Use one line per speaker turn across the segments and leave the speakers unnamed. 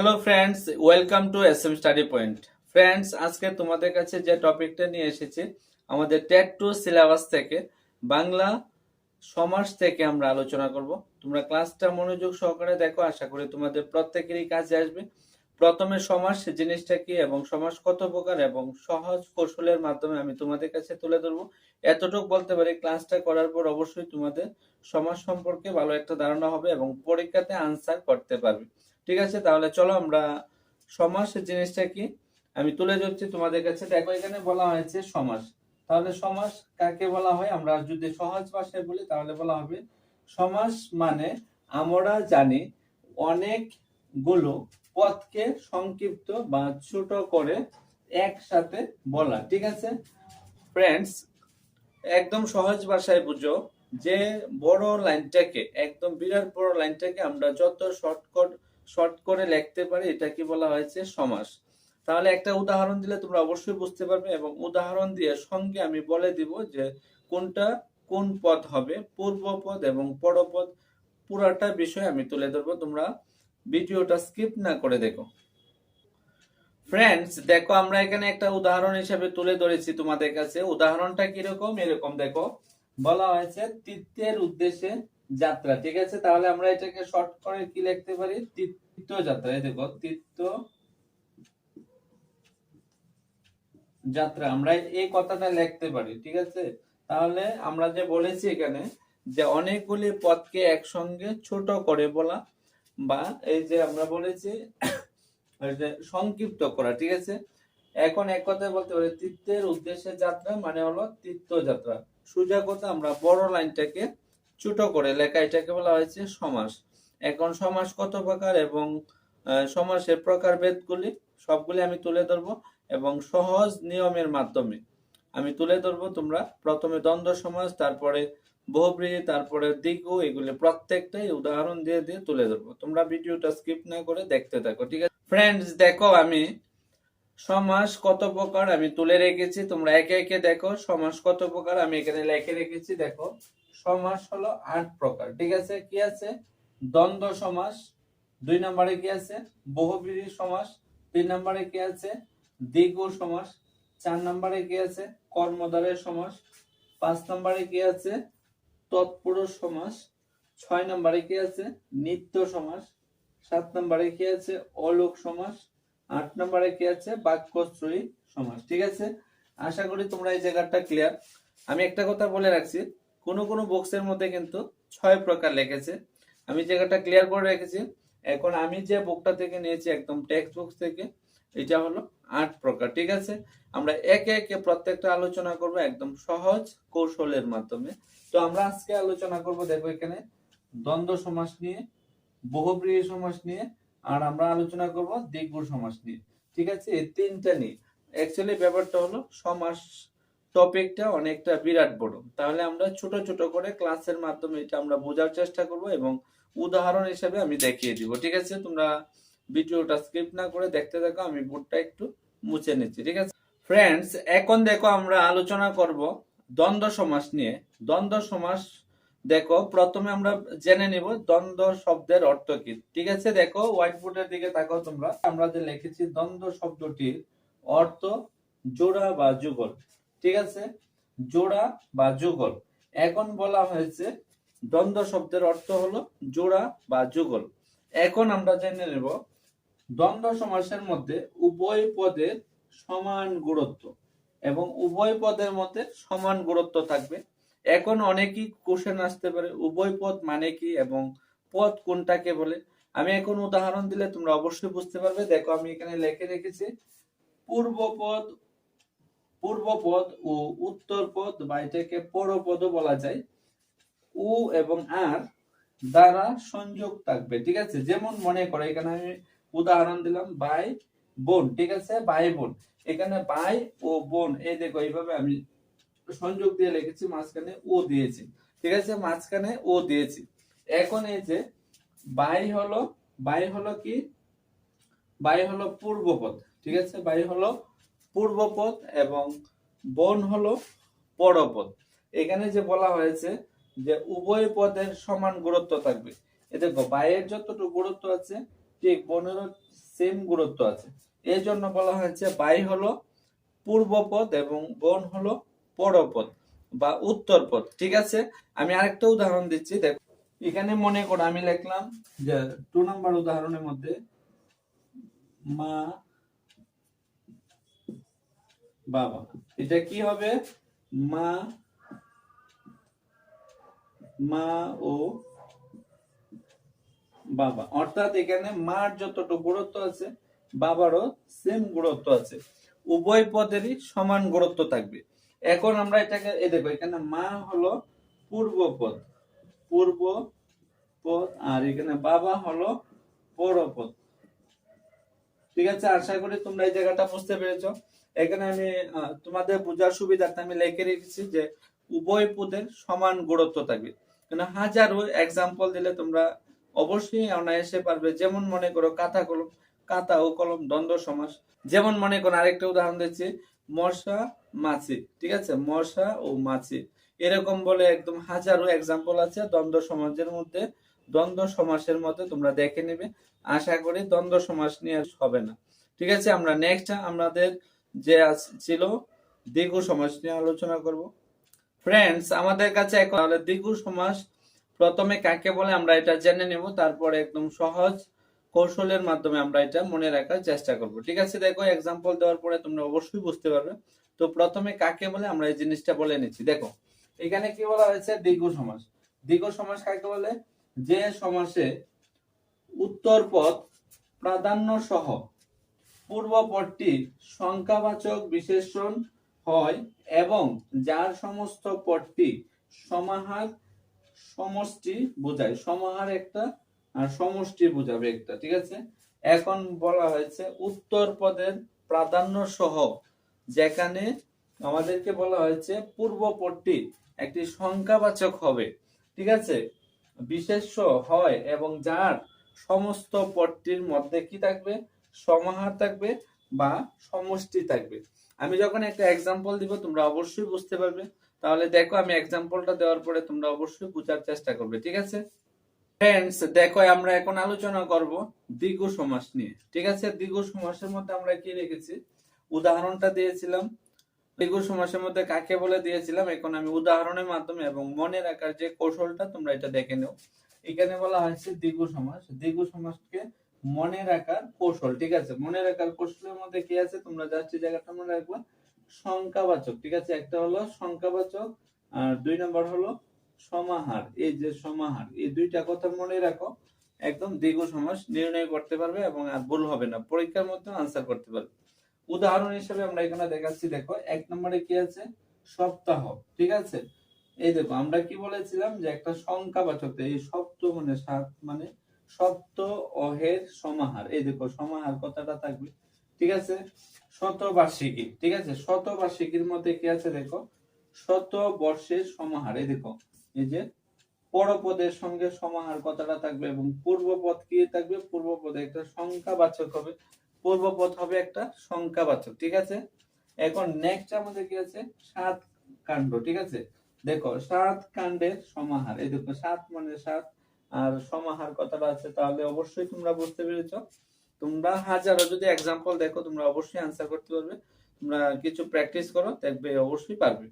Hello friends welcome to S M study point friends আজকে তোমাদের কাছে যে টপিকটা নিয়ে এসেছি, আমাদের টেট টু সিলেবাস থেকে, বাংলা সমাজ থেকে আমরা আলোচনা করব। তোমরা ক্লাসটা মনোযোগ সহকারে দেখো, আশা করি তোমাদের প্রত্যেকেরই কাজে আসবে। প্রথমে সমাজ জিনিসটা কি এবং সমাজ কত প্রকার এবং সহজ কৌশলের মাধ্যমে আমি তোমাদের কাছে তুলে ধরবো। এতটুকু বলতে পারি ক্লাসটা করার পর অবশ্যই তোমাদের সমাজ সম্পর্কে ভালো একটা ধারণা হবে এবং পরীক্ষাতে আনসার করতে পারবে। ঠিক আছে? তাহলে চলো আমরা সমাস জিনিসটা কি? আমি তুলে ধরছি তোমাদের কাছে। দেখো, এখানে বলা হয়েছে সমাস। তাহলে সমাস কাকে বলা হয়? আমরা যদি সহজ ভাষায় বলি, তাহলে বলা হবে সমাস মানে আমরা জানি অনেকগুলো পদকে সংক্ষিপ্ত বা ছোট করে একসাথে বলা। ঠিক আছে? ফ্রেন্ডস একদম সহজ ভাষায় বুঝো যে বড় লাইনটাকে, একদম বিরাট বড় লাইনটাকে আমরা যত শর্টকট শর্ট করে লিখতে পারি, এটা কি বলা হয়েছে? সমাস। তাহলে একটা উদাহরণ দিলে তোমরা অবশ্যই বুঝতে পারবে এবং উদাহরণ দিয়ে সঙ্গে আমি বলে দিব যে কোনটা কোন পদ হবে, পূর্ব পদ এবং পরপদ পুরাটা বিষয় আমি তুলে ধরবো। তোমরা ভিডিওটা স্কিপ না করে দেখো। ফ্রেন্ডস দেখো আমরা এখানে একটা উদাহরণ হিসেবে তুলে ধরেছি তোমাদের কাছে। উদাহরণটা কীরকম? এরকম দেখো। বলা হয়েছে তীর্থের উদ্দেশ্যে যাত্রা, ঠিক আছে? তাহলে আমরা এটাকে শর্ট করে কি লিখতে পারি? তীর্থ যাত্রা। এই দেখো তীর্থ যাত্রা। আমরা এই কথাটা লিখতে পারি, ঠিক আছে? তাহলে আমরা যে বলেছি এখানে যে অনেকগুলি পদকে একসঙ্গে ছোট করে বলা বা এই যে আমরা বলেছি সংক্ষিপ্ত করা, ঠিক আছে? এখন এক কথায় বলতে পারি তীর্থের উদ্দেশ্যে যাত্রা মানে হলো তীর্থযাত্রা সোজা কথা আমরা বড় লাইনটাকে ছোট করে লেখা, এটাকে বলা হয়েছে সমাস। এখন সমাস কত প্রকার এবং সমাসের প্রকারভেদগুলি সবগুলি আমি তুলে ধরবো এবং সহজ নিয়মের মাধ্যমে আমি তুলে ধরবো তোমরা। প্রথমে দ্বন্দ্ব সমাস, তারপরে বহুব্রীহি তারপরে দিগু এগুলি প্রত্যেকটাই উদাহরণ দিয়ে দিয়ে তুলে ধরবো। তোমরা ভিডিওটা স্কিপ না করে দেখতে থাকো, ঠিক আছে? ফ্রেন্ডস দেখো আমি সমাস কত প্রকার আমি তুলে রেখেছি। তোমরা একে একে দেখো, সমাস কত প্রকার আমি এখানে লিখে রেখেছি, দেখো। সমাস হলো আট প্রকার। ঠিক আছে? কি আছে? দ্বন্দ্ব সমাস, দুই নম্বরে কি আছে? বহুব্রীহি সমাস, তিন নম্বরে কি আছে? দ্বিগু সমাস, চার নম্বরে কি আছে? কর্মধারের সমাস, পাঁচ নম্বরে কি আছে? তৎপুরুষ সমাস, ছয় নম্বরে কি আছে? নিত্য সমাস, সাত নম্বরে কি আছে? অলোক সমাস, আট নম্বরে কি আছে? বাক্যশ্রয়ী সমাস। ঠিক আছে? আশা করি তোমরা এই জায়গাটা ক্লিয়ার আমি একটা কথা বলে রাখছি। কোনো কোনো বক্সের মধ্যে কিন্তু ছয় প্রকার লিখেছে। আমি জায়গাটা ক্লিয়ার করে রেখেছি। এখন আমি যে বুকটা থেকে নিয়েছি, একদম টেক্সট বুক থেকে, এটা হলো আট প্রকার, ঠিক আছে? আমরা একে একে প্রত্যেকটা আলোচনা করব একদম সহজ কৌশলের মাধ্যমে। তো আমরা আজকে আলোচনা করব দেখো এখানে দ্বন্দ্ব সমাস নিয়ে, বহুব্রীহি সমাস নিয়ে, আর আমরা আলোচনা করব দ্বিগুণ সমাস নিয়ে, ঠিক আছে? এই তিনটা নিয়ে। অ্যাকচুয়ালি ব্যাপারটা হলো সমাস টপিকটা অনেকটা বিরাট বড়। তাহলে আমরা ছোট ছোট করে ক্লাসের মাধ্যমে এটা আমরা বোঝার চেষ্টা করব এবং উদাহরণ হিসেবে আমি দেখিয়ে দিব, ঠিক আছে? তোমরা ভিডিওটা স্কিপ না করে দেখতে থাকো, আমি বোর্ডটা একটু মুছে নিচ্ছি, ঠিক আছে? ফ্রেন্ডস এখন দেখো আমরা আলোচনা করব দ্বন্দ্ব সমাস নিয়ে। দ্বন্দ্ব সমাস, দেখো, প্রথমে আমরা জেনে নিব দ্বন্দ্ব শব্দের অর্থ কি, ঠিক আছে? দেখো হোয়াইট বোর্ডের দিকে তাকাও তোমরা। আমরা যে লিখেছি দ্বন্দ্ব শব্দটির অর্থ জোড়া বা যুগল। ঠিক আছে? জোড়া বা যুগল। এখন বলা হয়েছে, দ্বন্দ্ব শব্দের অর্থ হলো জোড়া বা যুগল। এখন আমরা জেনে নেব, দ্বন্দ্ব সমাসের মধ্যে উভয় পদের সমান গুরুত্ব এবং উভয় পদের মধ্যে সমান গুরুত্ব থাকবে। এখন অনেকই কোশ্চেন আসতে পারে, উভয় পদ মানে কি এবং পদ কোনটাকে বলে? আমি এখন উদাহরণ দিলে তোমরা অবশ্যই বুঝতে পারবে। দেখো, আমি এখানে লিখে রেখেছি পূর্বপদ পূর্বপদ ও উত্তর পদ বা এটাকে পরপদও বলা যায়, উ এবং আর দ্বারা সংযোগ থাকবে, ঠিক আছে? যেমন মনে করো, এখানে আমি উদাহরণ দিলাম, বাই বোন, ঠিক আছে? ভাই বোন। এখানে ভাই ও বোন, এই দেখো, এইভাবে আমি সংযোগ দিয়ে লিখেছি, মাঝখানে ও দিয়েছি, ঠিক আছে? মাঝখানে ও দিয়েছি। এখন এই যে বাই হলো বাই হলো কি? বাই হলো পূর্বপদ, ঠিক আছে? বাই হলো পূর্বপদ এবং বোন হলো পরপদ। এখানে যে বলা হয়েছে যে উভয় পদের সমান গুরুত্ব থাকবে। এ দেখো বাইয়ের যতটুকু গুরুত্ব আছে, ঠিক বোনেরও সেম গুরুত্ব আছে। এই জন্য বলা হয়েছে বাই হলো পূর্বপদ এবং বন হলো পরপদ বা উত্তর পদ ঠিক আছে? আমি আরেকটা উদাহরণ দিচ্ছি, দেখো। এখানে মনে করো আমি লিখলাম যে টু নাম্বার উদাহরণের মধ্যে মা বাবা, এটা কি হবে? মা মা ও বাবা। অর্থাৎ এখানে মার যতটুকু গুরুত্ব আছে, বাবারও সেম গুরুত্ব আছে। উভয় পদেরই সমান গুরুত্ব থাকবে। এখন আমরা এটাকে এ দেখো, এখানে মা হলো পূর্ব পদ পূর্ব পদ, আর এখানে বাবা হলো পরপদ ঠিক আছে? আশা করি তোমরা এই জায়গাটা বুঝতে পেরেছ। এখানে আমি তোমাদের বোঝার সুবিধার্থে আমি লিখে রেখেছি যে উভয় পদের সমান গুরুত্ব থাকবে। কিন্তু হাজারো এক্সাম্পল দিলে তোমরা অবশ্যই অনায়াসে পারবে। যেমন মনে করো কাঁথা কলম, কাঁথা ও কলম দ্বন্দ্ব সমাস। যেমন মনে করো আরেকটা উদাহরণ দিচ্ছি, মশা, মাছি। ঠিক আছে? মশা ও মাছি। এরকম বলে একদম হাজারো এক্সাম্পল আছে দ্বন্দ্ব সমাজের মধ্যে। দ্বন্দ্ব সমাসের মধ্যে তোমরা দেখে নেবে। আশা করি দ্বন্দ্ব সমাস নিয়ে হবে না। ঠিক আছে? আমরা নেক্সট আমাদের যে ছিল দ্বিগু সমাস নিয়ে আলোচনা করব। ফ্রেন্ডস আমাদের কাছে এখন তাহলে দ্বিগু সমাস প্রথমে কাকে বলে আমরা এটা জেনে নেব, তারপরে একদম সহজ কৌশলের মাধ্যমে আমরা এটা মনে রাখার চেষ্টা করব। ঠিক আছে? দেখো এক্সাম্পল দেওয়ার পরে তোমরা অবশ্যই বুঝতে পারবে। তো প্রথমে কাকে বলে আমরা এই জিনিসটা বলে নিচ্ছি। দেখো, এখানে কি বলা হয়েছে? দ্বিগু সমাস দ্বিগু সমাস কাকে বলে? যে সমাসে উত্তর পদ প্রাধান্য সহ পূর্ব পদটি সংখ্যাবাচক বিশেষণ হয় এবং যার সমস্ত পদটি সমাহার সমষ্টি বোঝায়। সমাহার একটা আর সমষ্টি বোঝাবে একটা, ঠিক আছে? এখন বলা হয়েছে উত্তর পদের প্রাধান্য সহ যেখানে আমাদেরকে বলা হয়েছে পূর্ব পদটি একটি সংখ্যাবাচক হবে, ঠিক আছে? বিশেষ্য হয় এবং যার সমস্ত পদটির মধ্যে কি থাকবে? সমাহার থাকবে বা সমষ্টি থাকবে। আমি যখন একটা এক্সাম্পল দিব, তোমরা অবশ্যই বুঝতে পারবে। তাহলে দেখো, আমি এক্সাম্পলটা দেওয়ার পরে তোমরা অবশ্যই বোঝার চেষ্টা করবে, ঠিক আছে? ফ্রেন্ডস দেখো, আমরা এখন আলোচনা করব দ্বিগু সমাস নিয়ে, ঠিক আছে? দ্বিগু সমাসের মধ্যে আমরা কি রেখেছি? উদাহরণটা দিয়েছিলাম। দ্বিগু সমাসের মধ্যে কাকে বলে দিয়েছিলাম? এখন আমি উদাহরণের মাধ্যমে এবং মনে রাখার যে কৌশলটা তোমরা এটা দেখে নাও। এখানে বলা হয়েছে দ্বিগু সমাস। দ্বিগু সমাসকে মনে রাখার কৌশল, ঠিক আছে? মনে রাখার কৌশলের মধ্যে কি আছে? তোমরা এই জায়গাটা মনে রাখবা। সংখ্যাবাচক, ঠিক আছে? একটা হলো সংখ্যাবাচক, আর দুই নম্বর হলো সমাহার। এই যে সমাহার, এই দুইটা কথা মনে রাখো। একদম দ্বিগু সমাস নির্ণয় করতে পারবে এবং আর ভুল হবে না। পরীক্ষার মধ্যে আনসার করতে পারবে। উদাহরণ হিসেবে আমরা এখানে দেখাচ্ছি, দেখো, এক নম্বরে কি আছে? সপ্তাহ, ঠিক আছে? এই দেখো, আমরা কি বলেছিলাম যে একটা সংখ্যাবাচক, এই সপ্ত মানে সাত মানে সপ্ত অহের সমাহার। এই দেখো, সমাহার কথাটা থাকবে। ঠিক আছে? শতবার্ষিকী। ঠিক আছে? শতবার্ষিকীর মধ্যে কি আছে দেখো? শত বর্ষের সমাহার। এই দেখো, এই যে পরপদের সঙ্গে সমাহার কথাটা থাকবে এবং পূর্বপদ কি থাকবে? পূর্বপদে একটা সংখ্যাবাচক হবে। পূর্বপদ হবে একটা সংখ্যাবাচক। ঠিক আছে? এখন নেক্সট আমাদের কি আছে? সাত কাণ্ড। ঠিক আছে? দেখো, সাত কাণ্ডের সমাহার। এই দেখো, সাত মানে সাত আর সমাহার কথাটা আছে, তাহলে অবশ্যই তোমরা বুঝতে পেরেছ। তোমরা হাজারো, যদি এক্সাম্পল দেখো, তোমরা অবশ্যই আনসার করতে পারবে। তোমরা কিছু প্র্যাকটিস করো, দেখবে অবশ্যই পারবে।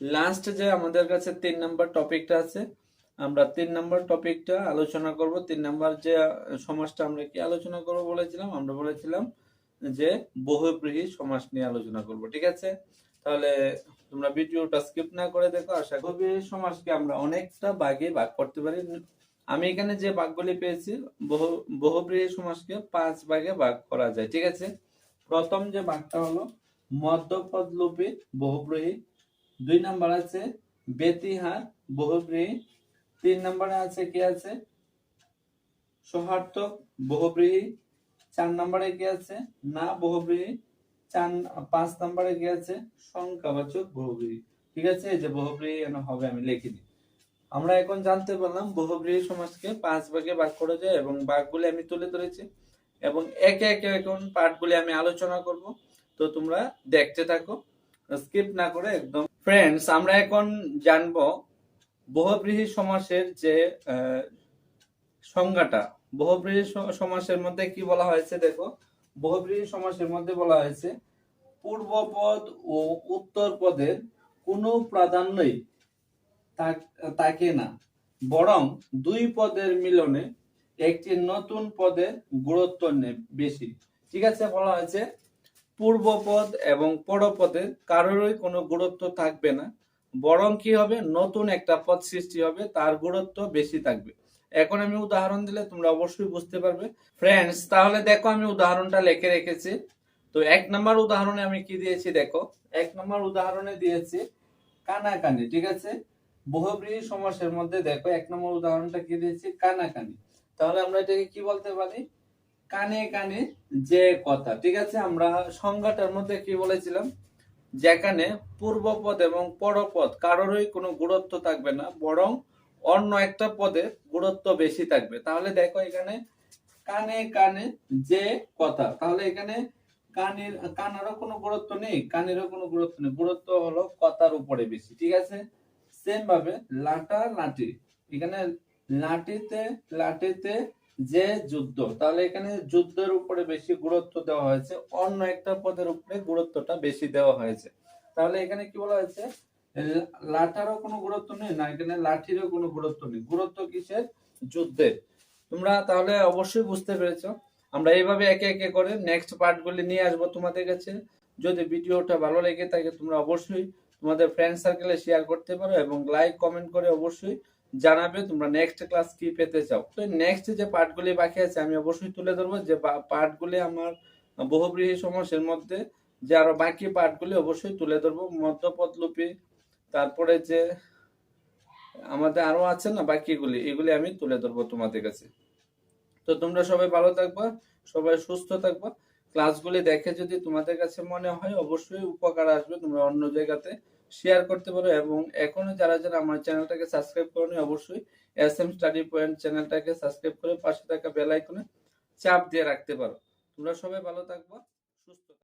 লাস্ট যে আমাদের কাছে তিন নাম্বার টপিকটা আছে, আমরা তিন নাম্বার টপিকটা আলোচনা করব। তিন নাম্বার যে সমাজটা আমরা কি আলোচনা করব বলেছিলাম? আমরা বলেছিলাম যে বহুব্রীহি সমাজ নিয়ে আলোচনা করব, ঠিক আছে? তাহলে তোমরা ভিডিওটা স্কিপ না করে দেখো, আশা করি সমাজকে আমরা অনেকটা ভাগে ভাগ করতে পারি। আমি এখানে যে ভাগগুলি পেয়েছি, বহু, বহুব্রীহি সমাজকে পাঁচ ভাগে ভাগ করা যায়, ঠিক আছে? প্রথম যে ভাগটা হলো মধ্যপদ লোপে দুই নাম্বার আছে বেতিহার বহুব্রীহি। তিন নম্বরে আছে কি আছে? সহার্থক বহুব্রীহি। চার নম্বরে কি আছে? না বহুব্রীহি। চার পাঁচ নম্বরে কি আছে সংখ্যাবাচক বহুব্রীহি ঠিক আছে? যে বহুব্রীহি এখানে হবে, আমি লিখে দিই। আমরা এখন জানতে পারলাম বহুব্রীহি সমাজকে পাঁচ ভাগে ভাগ করা যায় এবং ভাগগুলি আমি তুলে ধরেছি এবং একে একে এখন পার্টগুলি আমি আলোচনা করব। তো তোমরা দেখতে থাকো, স্কিপ না করে একদম। ফ্রেন্ডস আমরা এখন জানব বহুব্রীহি সমাসের যে সংজ্ঞাটা। বহুব্রীহি সমাসের মধ্যে কি বলা হয়েছে দেখো। বহুব্রীহি সমাসের মধ্যে বলা হয়েছে, পূর্বপদ ও উত্তর পদের কোনো প্রাধান্যই থাকে না। বরং দুই পদের মিলনে একটি নতুন পদের গুরুত্ব বেশি। ঠিক আছে, বলা হয়েছে, পূর্বপদ এবং পরপদের কারোরই কোনো গুরুত্ব থাকবে না। বরং কি হবে? নতুন একটা পদ সৃষ্টি হবে, তার গুরুত্ব বেশি থাকবে। এখন আমি উদাহরণ দিলে তোমরা অবশ্যই বুঝতে পারবে। ফ্রেন্ডস তাহলে দেখো আমি উদাহরণটা লেখে রেখেছি। তো এক নম্বর উদাহরণে আমি কি দিয়েছি দেখো? এক নম্বর উদাহরণে দিয়েছি কানাকানি, ঠিক আছে? বহুব্রীহি সমাসের মধ্যে দেখো, এক নম্বর উদাহরণটা কি দিয়েছি? কানাকানি। তাহলে আমরা এটাকে কি বলতে পারি? কানে কানে যে কথা, ঠিক আছে? আমরা সংজ্ঞাটার মধ্যে কি বলেছিলাম? যেখানে পূর্বপদ এবং পরপদ, কারোরই কোনো গুরুত্ব থাকবে না, বরং অন্য একটা পদের গুরুত্ব বেশি থাকবে। তাহলে দেখো এখানে কানে কানে যে কথা, তাহলে এখানে কানের, কানেরও কোনো গুরুত্ব নেই, কানেরও কোনো গুরুত্ব নেই। গুরুত্ব হলো কথার উপরে বেশি, ঠিক আছে? সেম ভাবে লাটা লাঠি এখানে লাঠিতে লাঠিতে যে যুদ্ধ, তাহলে এখানে যুদ্ধের উপরে বেশি গুরুত্ব দেওয়া হয়েছে, অন্য একটা পদের উপরে গুরুত্বটা বেশি দেওয়া হয়েছে। তাহলে এখানে কি বলা হয়েছে? লাটারও কোনো গুরুত্ব নেই, না, এখানে লাঠিরও কোনো গুরুত্ব নেই। গুরুত্ব কিসের? যুদ্ধের। তোমরা তাহলে অবশ্যই বুঝতে পেরেছ। আমরা এইভাবে একে একে করে নেক্সট পার্টগুলি নিয়ে আসব তোমাদের কাছে। যদি ভিডিওটা ভালো লেগে থাকে, তোমরা অবশ্যই তোমাদের ফ্রেন্ড সার্কেলে শেয়ার করতে পারো এবং লাইক কমেন্ট করে অবশ্যই জানাবে তোমরা নেক্সট ক্লাস কি পেতে চাও। তো নেক্সট যে পার্টগুলি বাকি আছে, আমি অবশ্যই তুলে ধরবো। যে পার্টগুলি আমার বহুব্রীহি সমাসের মধ্যে, যে আরও বাকি পার্টগুলি অবশ্যই তুলে ধরবো। মধ্যপদলিপি তারপরে যে আমাদের আরও আছে না বাকিগুলি, এগুলি আমি তুলে ধরবো তোমাদের কাছে। তো তোমরা সবাই ভালো থাকবা, সবাই সুস্থ থাকবা। ক্লাসগুলি দেখে যদি তোমাদের কাছে মনে হয়, অবশ্যই উপকার আসবে। তোমরা অন্য জায়গাতে শেয়ার করতে পারো এবং এখনও যারা যারা আমার চ্যানেলটাকে সাবস্ক্রাইব করনি, অবশ্যই এস এম স্টাডি পয়েন্ট চ্যানেলটাকে সাবস্ক্রাইব করে পাশে থাকা বেল আইকনে চাপ দিয়ে রাখতে পারো। তোমরা সবাই ভালো থাকবা।